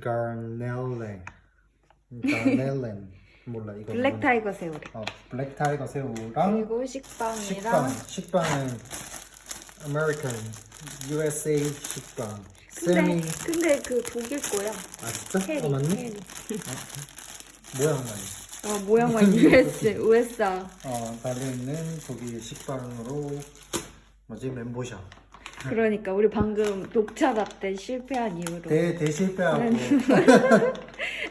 가넬레 가넬렌 몰라 이거 블랙 뭐냐. 타이거 새우래. 어 블랙 타이거 새우랑 그리고 식빵이랑 식빵 식빵은 American USA 식빵 세미 근데 근데 그 독일 거야. 아 진짜? 해리. 어 맞네? 해리. 모양만 어 모양만 US USA. 어 달려 있는 독일 식빵으로 뭐지 멘보샤 그러니까 우리 방금 녹차 라떼 실패한 이후로. 대 대 실패하고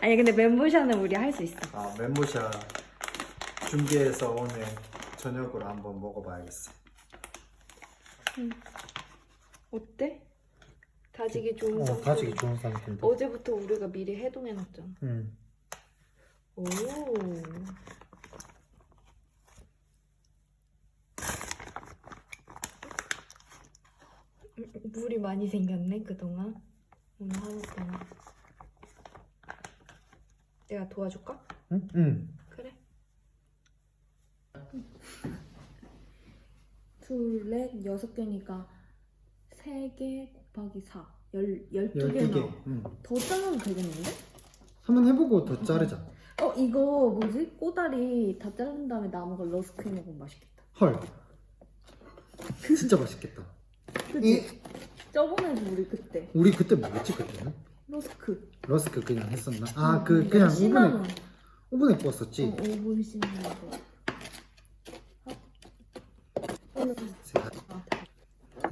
아니 근데 멘보샤는 우리 할 수 있어. 아 멘보샤 준비해서 오늘 저녁으로 한번 먹어봐야겠어 어때? 다지기 좋은 어 상태. 가지기 좋은 상태인데 어제부터 우리가 미리 해동해놨잖아. 음. 오. 물이 많이 생겼네 그동안. 오늘 하루 동안 내가 도와줄까? 응? 응. 그래. 둘, 넷, 여섯 개니까 세 개 곱하기 사. 열, 열두 개 12개 나와. 응. 더 짜면 되겠는데? 한번 해보고 더 자르자. 어 이거 뭐지? 꼬다리 다 자른 다음에 남은 걸 러스크림 먹으면 맛있겠다. 헐. 진짜 맛있겠다 그치? 저번에도 우리 그때 우리 그때 뭐였지 그때는? 러스크 러스크 그냥 했었나? 아그 음, 그냥 시나몬. 오븐에 오븐에 구웠었지? 어, 오븐 거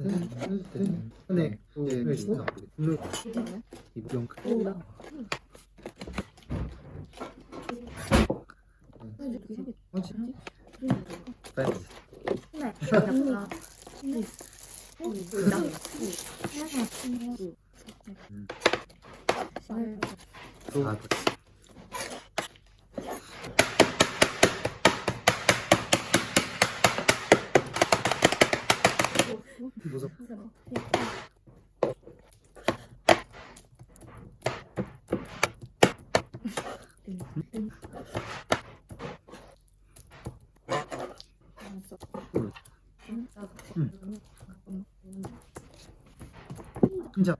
어, 네, 네, 진짜. 괜찮아요? 이병. 뭐지? 밴드. 네. 아, 무섭. 진짜.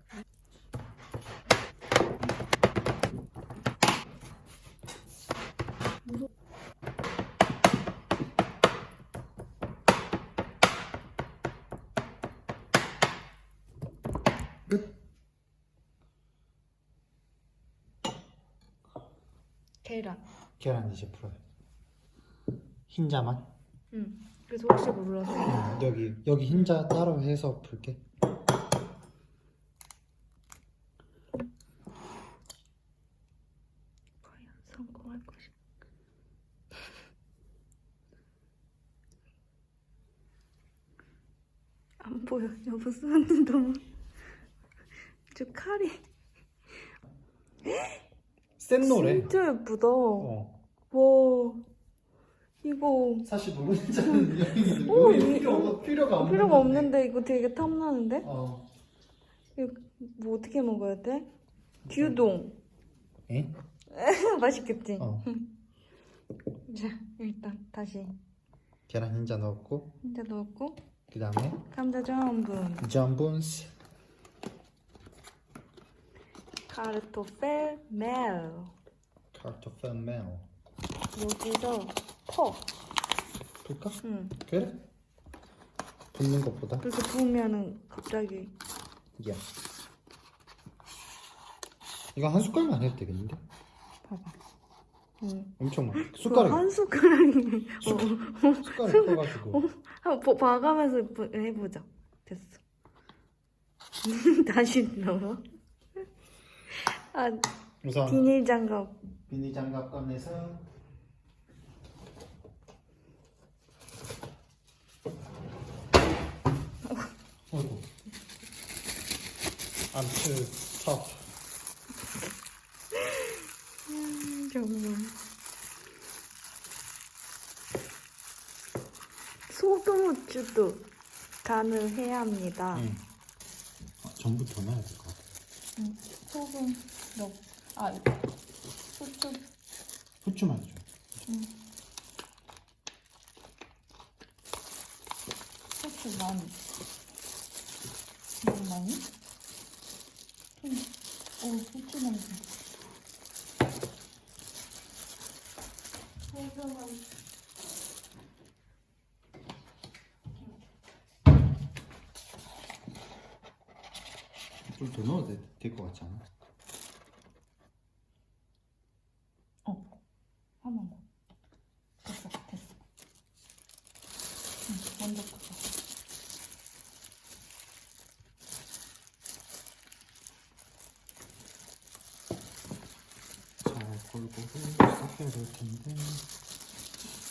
끝. 계란. 계란 이제 풀어요. 흰자만. 응. 그래서 혹시 몰라서 응, 여기 여기 흰자 따로 해서 풀게. 과연 성공할 것인가? 안 보여. 여보 손이 너무 저 칼이 센 노래. 진짜 예쁘다. 어. 와 이거 사실 노른자는 여기 오, 이- 필요 없 필요가 없는 필요가 없는데 이거 되게 탐나는데? 어. 이거 뭐 어떻게 먹어야 돼? 규동 에? 맛있겠지? 어. 자 일단 다시 계란 흰자 넣었고 혼자 넣었고 그 다음에 감자 전분. 잠분스 카르토펠 멜. 카르토펠 멜. 여기서 퍼 풀까? 응. 그래? 붓는 것보다? 그렇게 부으면은 갑자기. 야. 이거 한 숟갈만 해도 되겠는데? 봐봐. 응. 엄청 많아. 숟가락 한 숟가락이네 어. 숟가락 떠가지고 한번 보- 봐가면서 보- 해보자 됐어. 다시 넣어. 아 우선 비닐 장갑. 비닐 장갑 꺼내서 어이구. I'm too tough 정말 소금 후추도 간을 해야 합니다 응. 어, 전부 더 넣어야 될 것 같아 소금 넣. 아 후추 후추만 줘 후추 많이 너무 많이? 후추 냄새. 소금은 좀 더 넣어도 될 것 같지 않아? 어. 한 번 더. 됐어, 됐어. 응, 끄자. 잘 골고루 섞여야 될 텐데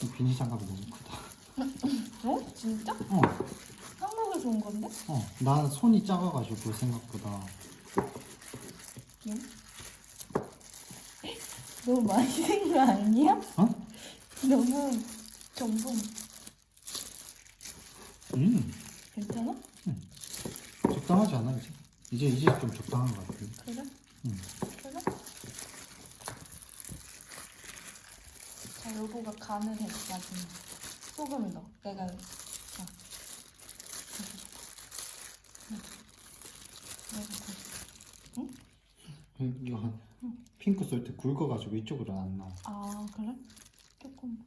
이 비닐 장갑이 너무 크다 어? 진짜? 어, 한국에 좋은 건데? 어, 난 손이 작아가지고 생각보다 응? 너무 많이 된거 아니야? 어? 너무 전분 음, 괜찮아? 적당하지 않아 이제? 이제 이제 좀 적당한 것 같아 그래? 응. 그래? 자, 여보가 간을 해, 나중에. 소금을 넣어. 내가, 자. 응. 내가 더. 이거 핑크 솔트 굵어가지고 이쪽으로 안 나와 아, 그래? 조금.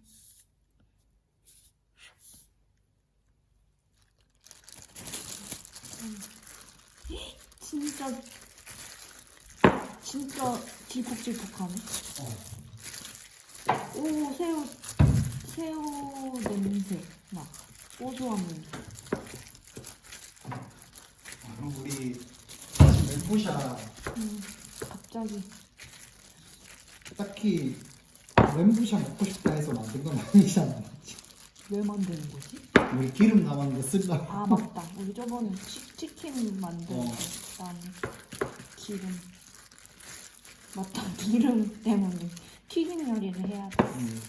음. 진짜, 진짜 질퍽질퍽하네. 어. 오, 새우, 새우 냄새 나. 고소한 냄새. 아, 그럼 우리 멘보샤 음, 갑자기. 딱히 멘보샤 먹고 싶다 해서 만든 건 아니잖아 왜 만드는 거지? 우리 기름 남은 거 쓰려고 아, 맞다. 우리 저번에 치, 치킨 만들 어. 기름. 맞다. 기름 때문에 튀김 요리를 해야 돼. 음.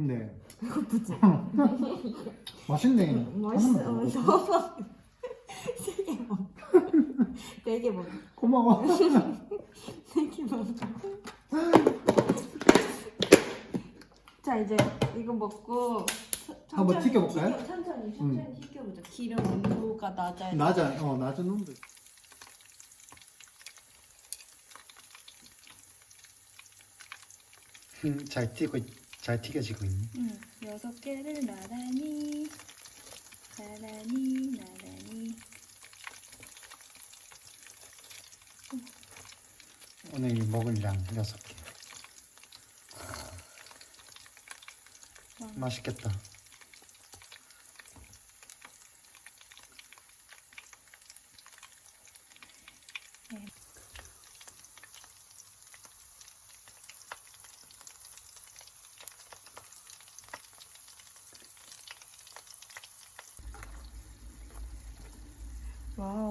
아나 근데 맛있네 맛있어. 어? 너무 세개 먹어. 네개 먹어. 고마워 네개 먹어. 자 이제 이거 먹고 천- 한번 천천히 튀겨볼까요? 튀겨- 천천히 천천히 튀겨보자. 기름 온도가 낮아야 돼. 낮아 어 낮은 온도 음, 잘 튀고 잘 튀겨지고 있네. 응, 여섯 개를 나란히 나란히 나란히. 오늘 먹을 양 여섯 개. 와. 맛있겠다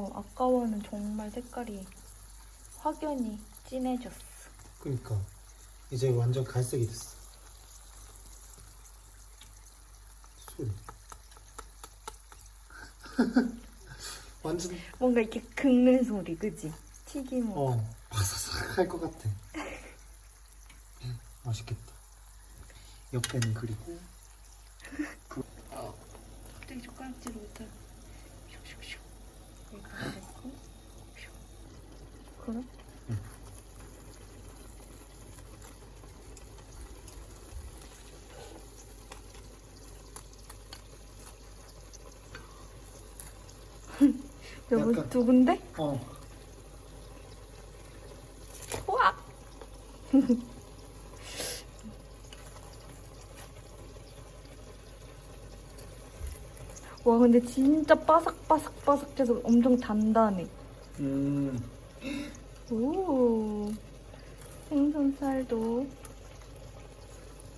와우 아까워는 정말 색깔이 확연히 진해졌어. 그러니까 이제 완전 갈색이 됐어. 소리 완전 뭔가 이렇게 긁는 소리 그지? 튀김 어. 어 바사삭 할 것 같아. 맛있겠다. 옆에는 그리고. 갑자기 젓가락질을 못해 슉슉슉 여기다 넣고 슉 그래? 여보 약간- 두근데? 어. 우와. 와 근데 진짜 바삭바삭바삭해서 엄청 단단해. 음. 오. 생선살도.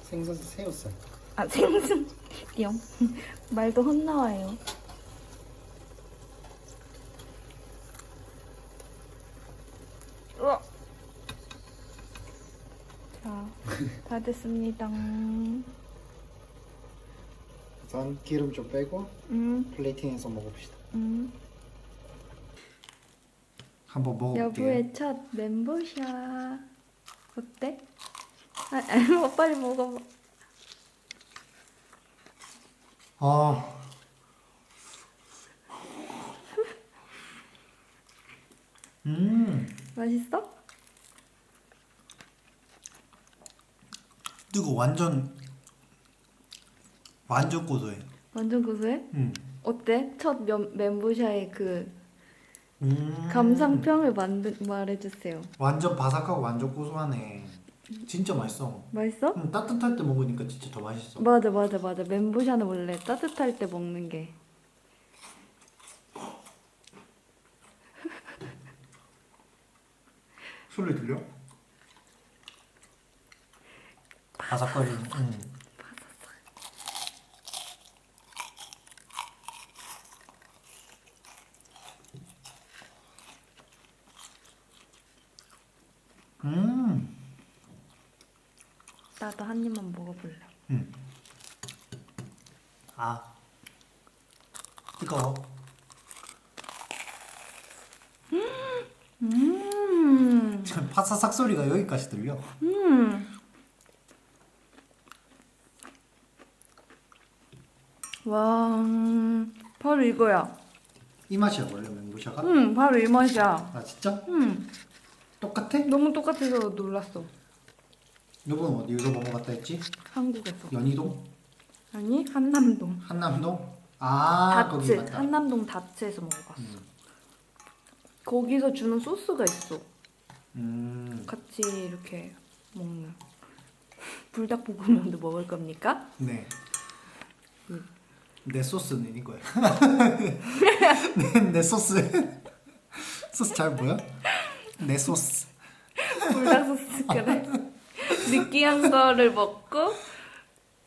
생선 새우살. 아 생선. 띄엄. 말도 헛나와요. 우와. 자, 다 됐습니다. 우선 기름 좀 빼고 음, 플레이팅해서 먹읍시다. 음. 한번 먹어볼게요. 여보의 첫 멘보샤. 어때? 아, 아니, 뭐 빨리 먹어봐. 아. 음. 맛있어? 이거 완전 완전 고소해. 완전 고소해? 음. 어때? 첫 면, 멘보샤의 그 음. 감상평을 만드, 말해주세요. 완전 바삭하고 완전 고소하네. 진짜 맛있어. 맛있어? 음, 따뜻할 때 먹으니까 진짜 더 맛있어. 맞아 맞아 맞아 멘보샤는 원래 따뜻할 때 먹는 게 소리 들려? 바삭거리는. 음. 음. 나도 한 입만 먹어볼래 음. 아. 뜨거워. 음, 파사삭 소리가 여기까지 들려. 음. 와, 음, 바로 이거야. 이 맛이야 원래 맹구샤가? 음, 바로 이 맛이야. 아 진짜? 음, 똑같아? 너무 똑같아서 놀랐어. 여보는 어디서 먹어봤다 했지? 한국에서. 연희동? 아니, 한남동. 한남동? 아 거기 다츠, 맞다. 한남동 다츠에서 먹어봤어. 음. 거기서 주는 소스가 있어. 음. 같이 이렇게 먹는. 불닭볶음면도 먹을 겁니까? 네. 음. 내 소스는 이거야. 내, 내 소스. 소스 잘 보여? 내 소스. 불닭 소스 그래. 느끼한 거를 먹고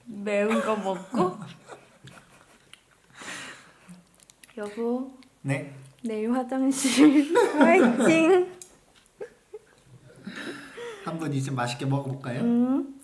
매운 거 먹고. 여보, 네. 내일 화장실 화이팅. 한번 이제 맛있게 먹어볼까요? 응.